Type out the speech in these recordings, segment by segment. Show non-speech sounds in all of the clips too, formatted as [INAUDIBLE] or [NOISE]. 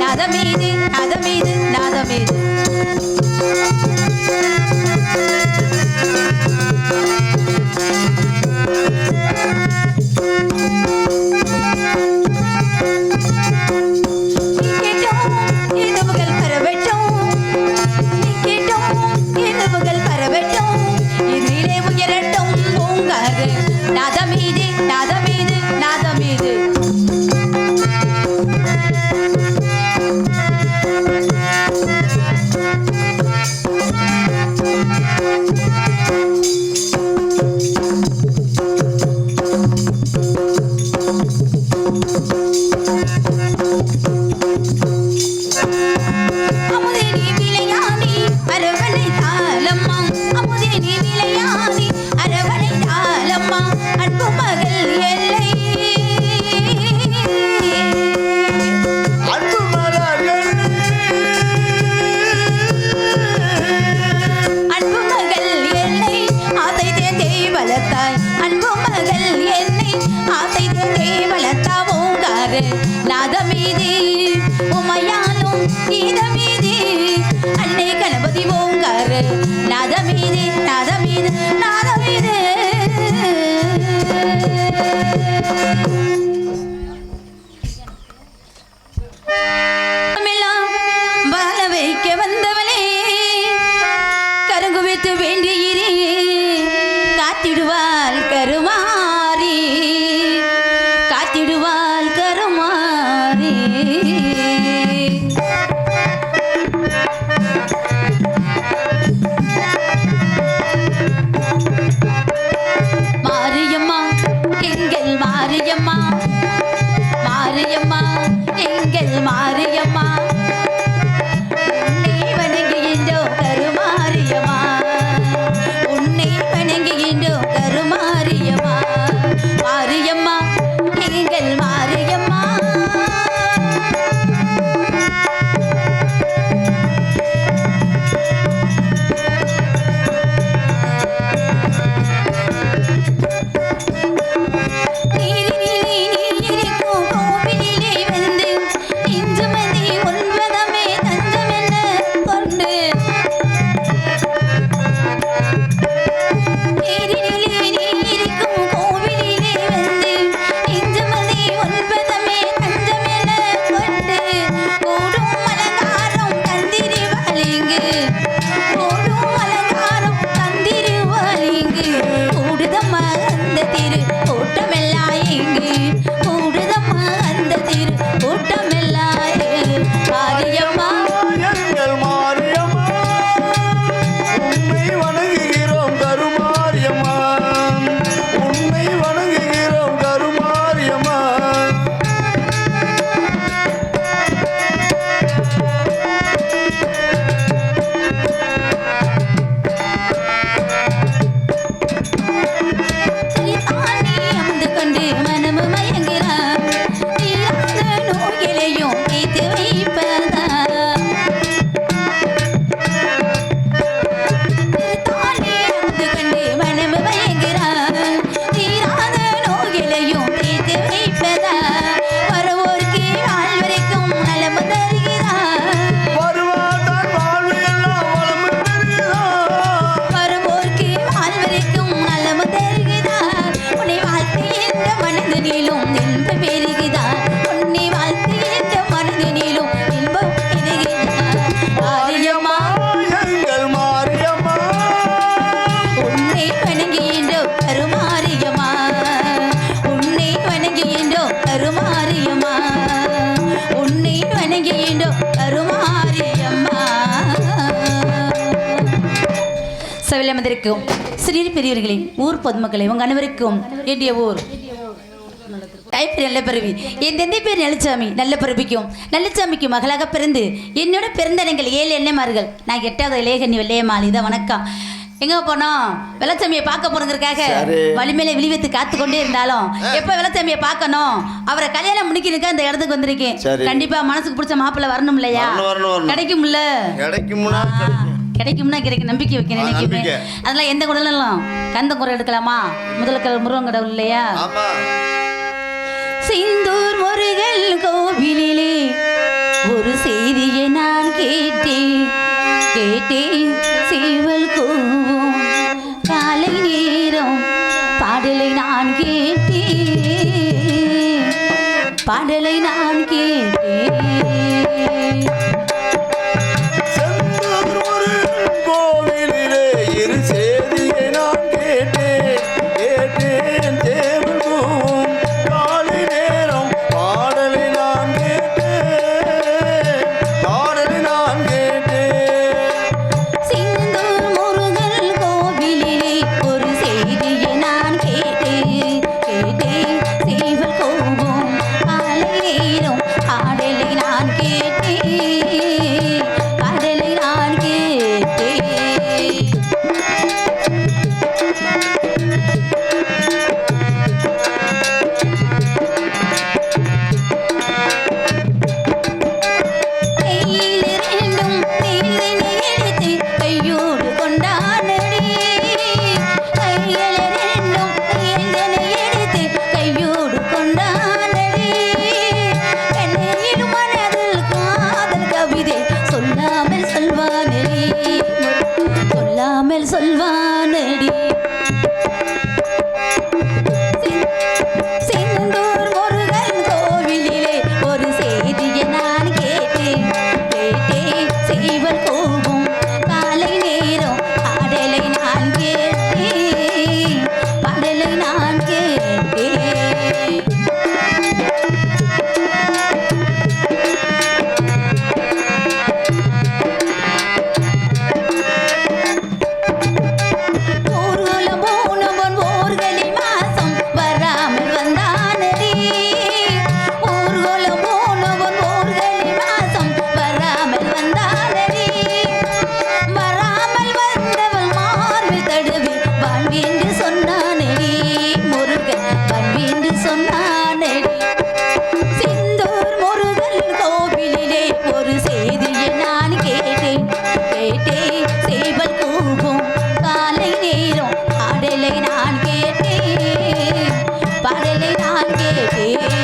நாதமீதி நாதமீது நாதமீது நாதமீது நாதமீது விரைவில் வந்திருக்கும். சிறிய பெரியவர்களே ஊர் பொதுமக்களே உங்க அனைவருக்கும் என்னுடைய ஊர். கைப்பேர் நல்ல பிறவி என் தந்தை பேர் நெல்லிச்சாமி நல்ல பிறப்பிக்கும். நெல்லிச்சாமிக்கு மகளாக பிறந்து என்னோட பிறந்த எங்கள் ஏழு எண்ணெய்மார்கள் நான் எட்டாவது இளையகண்ணி வெள்ளையம்மாள் இதான் வணக்கம். எங்க போனோம் வெள்ளச்சாமியை பார்க்க போறதுக்காக. வலிமையில விழிவெத்து காத்து கொண்டே இருந்தாலும் எப்ப வெள்ளச்சாமியை பார்க்கணும்? அவரை கல்யாணம் முடிக்கிறதுக்கு அந்த இடத்துக்கு வந்திருக்கேன். கண்டிப்பா மனசுக்கு பிடிச்ச மாப்பிள்ளை வரணும் இல்லையா. கிடைக்கும்ல? கிடைக்கும்னா கிடைக்கும்னா கிடைக்கும் நம்பிக்கை என்னைக்குமே நம்பிக்கை. அதெல்லாம் எந்த குடலும் கந்த குறை எடுக்கலாமா? முதல் கடவுள் முருகன் கடவுள் இல்லையா? சிந்தூர் முருகல் கோவிலிலே ஒரு செய்தியை நான் கேட்டேன். கேட்டேன் சேவல் கூவும் காலை நேரம் பாடலை நான் கேட்டேன். பாடலை நான் கேட்டேன். நான்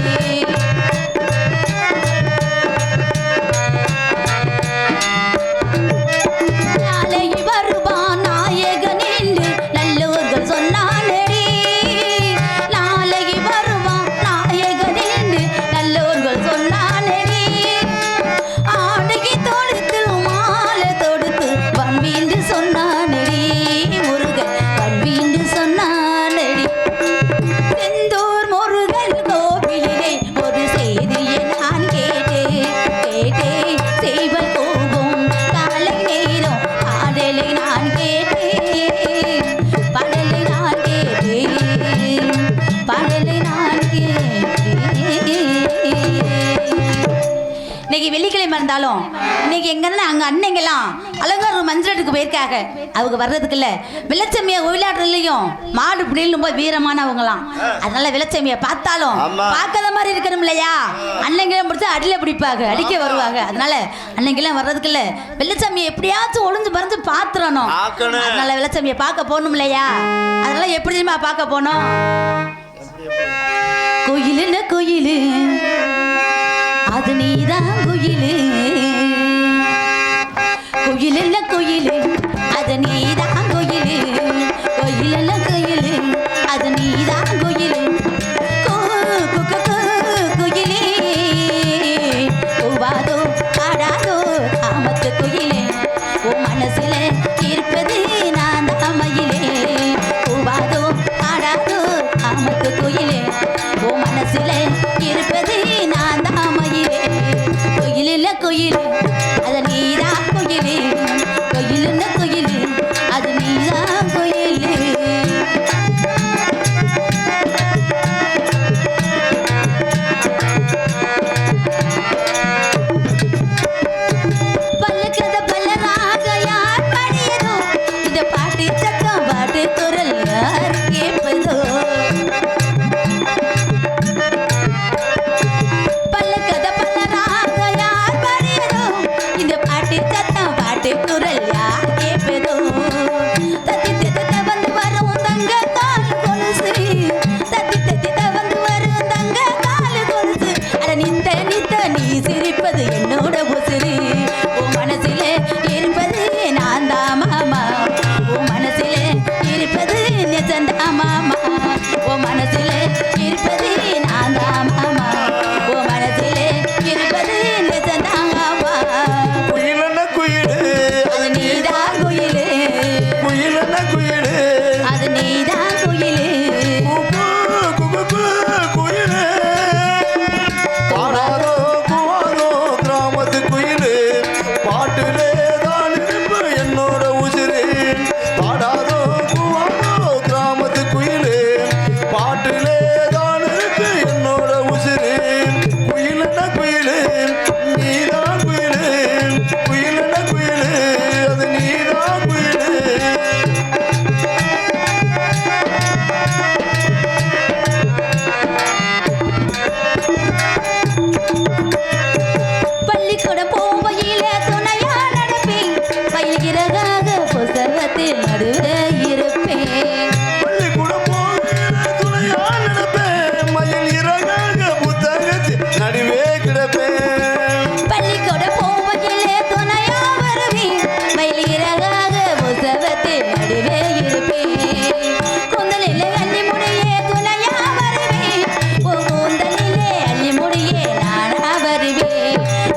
இன்னைக்கு வெள்ளிக்கிழமை இருந்தாலும் இன்னைக்கு எங்கன்னா அங்க அன்னைங்கெல்லாம் அலங்காரம் மஞ்சளுக்கு போயிருக்காங்க. அவங்க வர்றதுக்குள்ள வெள்ளச்சமியை ஒயிலாடுறதுலையும் மாடு பிடிலும் போய் வீரமானவங்களாம். அதனால வெள்ளச்சமியை பார்த்தாலும். பார்க்காத மாதிரி இருக்கணும் இல்லையா? அன்னைங்கெல்லாம் பிடிச்சா அடியில பிடிப்பாங்க அடிக்க வருவாங்க. அதனால அன்னைங்கெல்லாம் வர்றதுக்குள்ள வெள்ளச்சாமியை எப்படியாச்சும் ஒளிஞ்சு மறைஞ்சு பாத்துறணும். அதனால வெள்ளச்சாமியை பார்க்க போகணும் இல்லையா? அதனால எப்படி தெரியுமா பார்க்க போனோம் கோயிலுல கோயிலு. அது நீதான். குயிலுல குயிலு. அதனே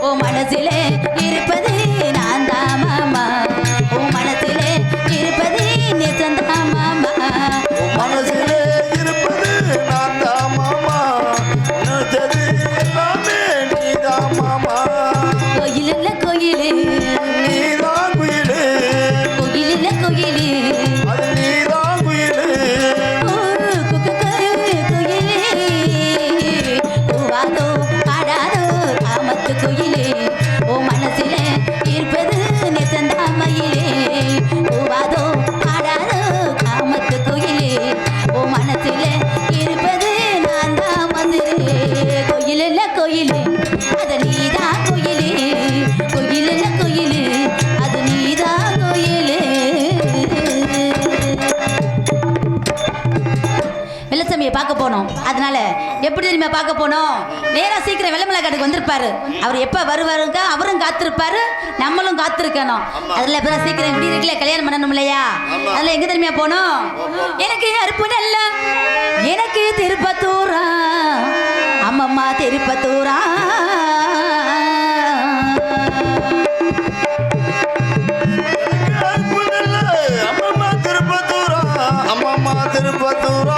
ஓ மனசிலே பார்க்க போனோம். அதனால எப்படி தெரியுமா பார்க்க போனோம்? நேராக சீக்கிரம் வெள்ளமலை கடைக்கு வந்திருப்பாரு. அவர் எப்போ வருவாருங்க அவரும் காத்திருப்பாரு. நம்மளும் காத்திருக்கணும். அதில் பிறகு சீக்கிரம் இப்படி இருக்கல கல்யாணம் பண்ணணும் இல்லையா? அதில் எங்கே தெரியுமா போனோம்? எனக்கு அறுப்பு நல்ல. எனக்கு திருப்பத்தூரா. அம்மம்மா திருப்பத்தூரா. திருப்பத்தூரா. அம்மம்மா திருப்பத்தூரா.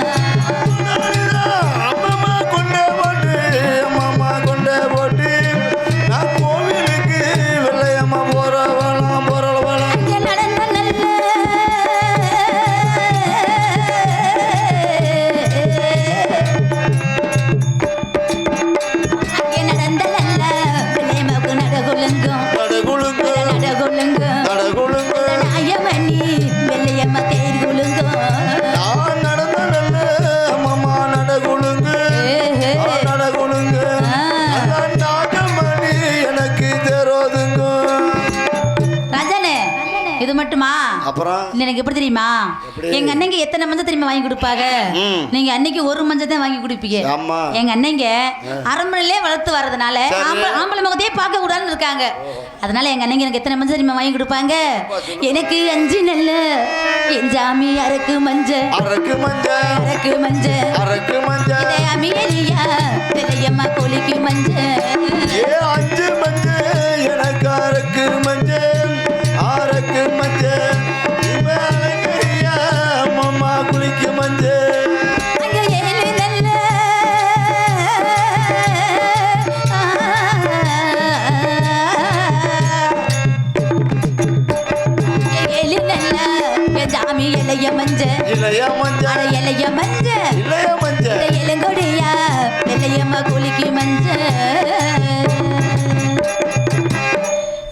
எனக்கு எப்படி தெரியுமா? எங்க அண்ணங்க எத்தனை மஞ்சள் தெரியுமா வாங்கி கொடுப்பாங்க. நீங்க அன்னைக்கு ஒரு மஞ்சள் தான் வாங்கி கொடுப்பீங்க. எங்க அண்ணங்க அரண்மனையிலே வளர்த்து வர்றதுனால. ஆம்பளை முகத்தையே பார்க்க கூடாதுன்னு இருக்காங்க. அதனால எங்க அண்ணங்க எனக்கு எத்தனை மஞ்சள் தெரியுமா வாங்கி கொடுப்பாங்க? எனக்கு அஞ்சு நல்ல என் ஜாமி அரைக்கு மஞ்சள். அரக்கு மஞ்சள். அரைக்கு மஞ்சள். அரக்கு மஞ்சள். இதே அமியலியா பெரியம்மா கோழிக்கு மஞ்சள்.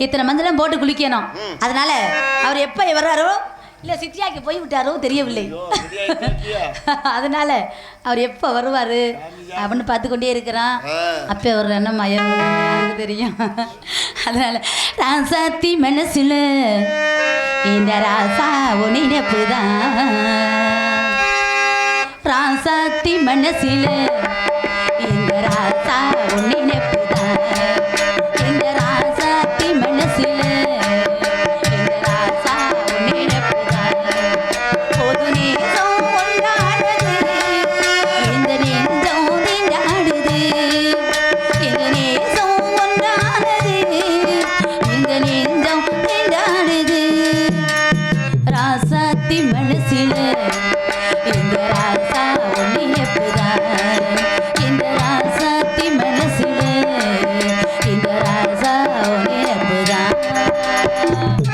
இத்தனை மஞ்சளும் போட்டு குளிக்கணும்? அதனால அவர் எப்ப வர்றாரோ இல்ல சித்தியாக்கு போய் விட்டாரோ தெரியவில்லை. [LAUGHS] அதனால அவர் எப்போ வருவார் அப்படின்னு பார்த்து கொண்டே இருக்கிறான் அப்போ ஒரு எண்ணம் மயம் தெரியும். [LAUGHS] அதனால ராசாத்தி மனசுல இந்த ராசா நினைப்பு தான் ராசாத்தி மனசுல இந்த ராசா நினைப்பு Música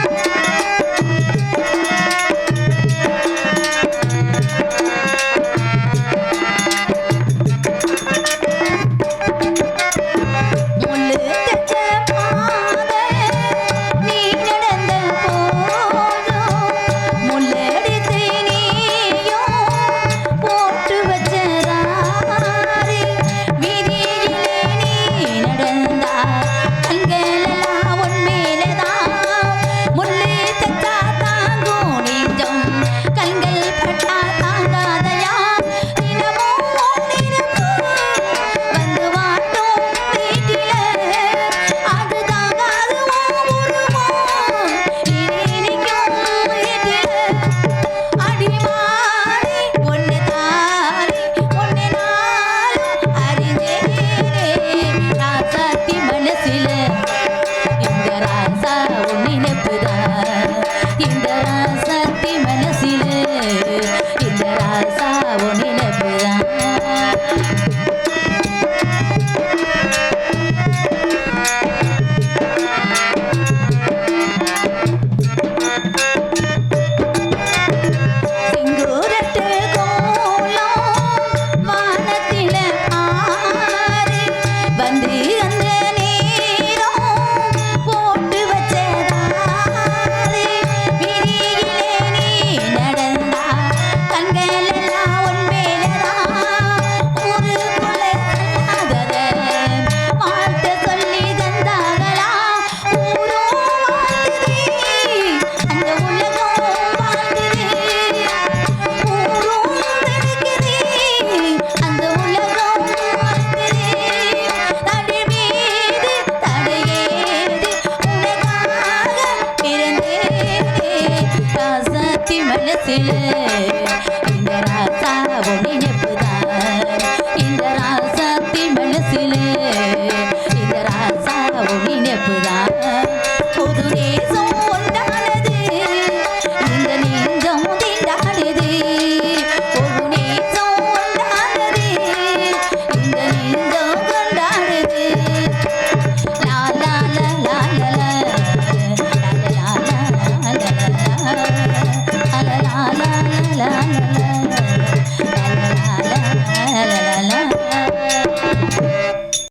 yeah.